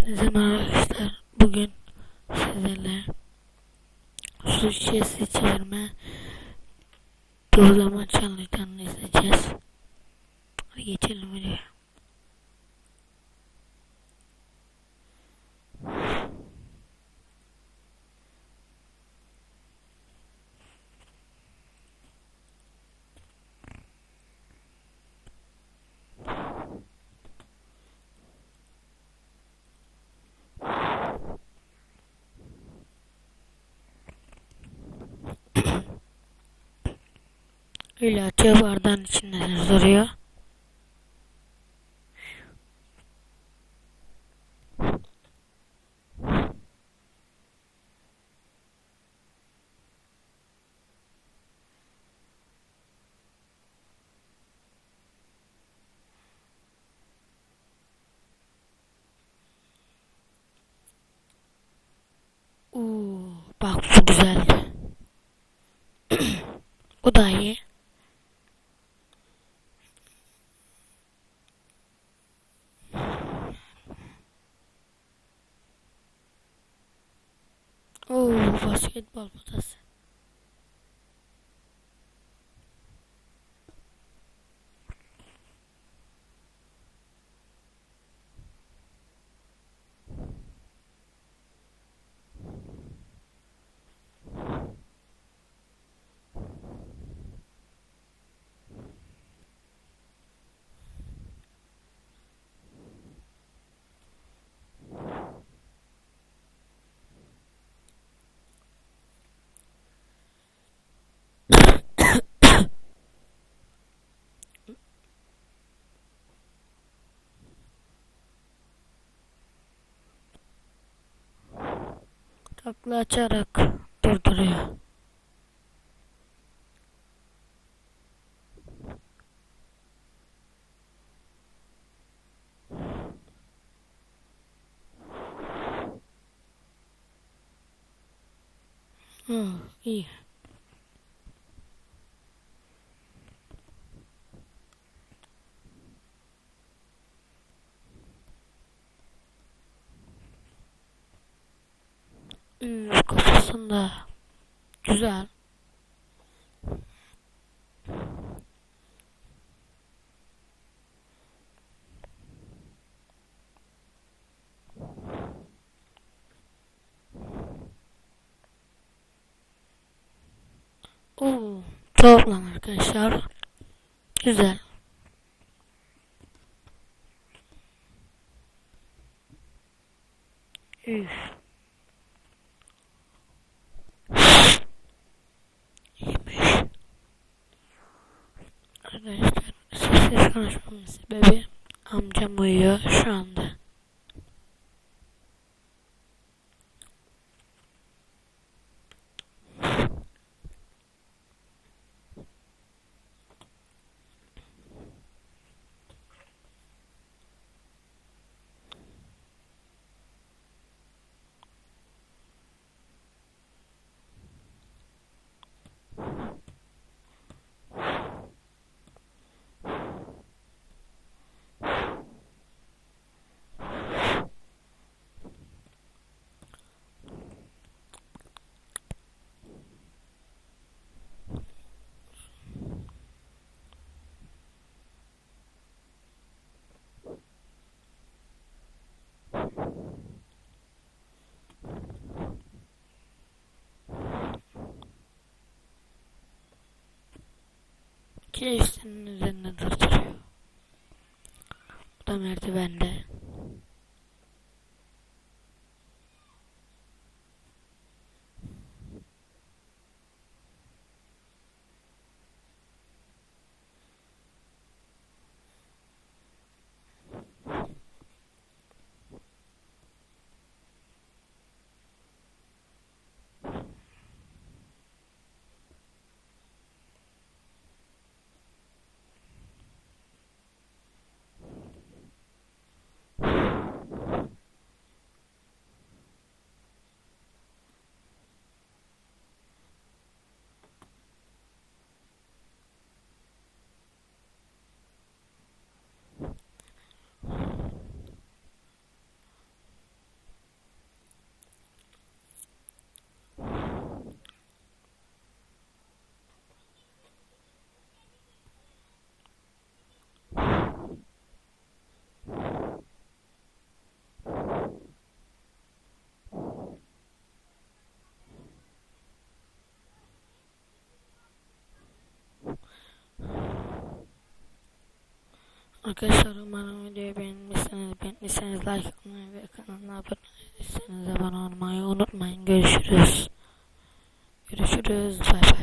Hepinize merhaba arkadaşlar. Bugün sizlerle su şişesi çevirme doğrulama challenge'larını izleyeceğiz. Hadi geçelim videoya. Öyle atıyor bardağın içinden soruyor. Oo, bak bu güzeldi. o da iyi. Oo, basketbol potası. Takla açarak durduruyor. Hmm, iyi. Kafasında güzel. Toplam arkadaşlar. Güzel. Üf. Arkadaşlar sessiz konuşmamın sebebi amcam uyuyor şu anda. Kireçlerin üzerinde durduruyor. Bu da merdivende. Arkadaşlar umarım videoyu beğenmişsiniz. Beğendiyseniz like atmayı ve kanalına abone değilseniz abone olmayı unutmayın. Görüşürüz. Görüşürüz. Bay bay.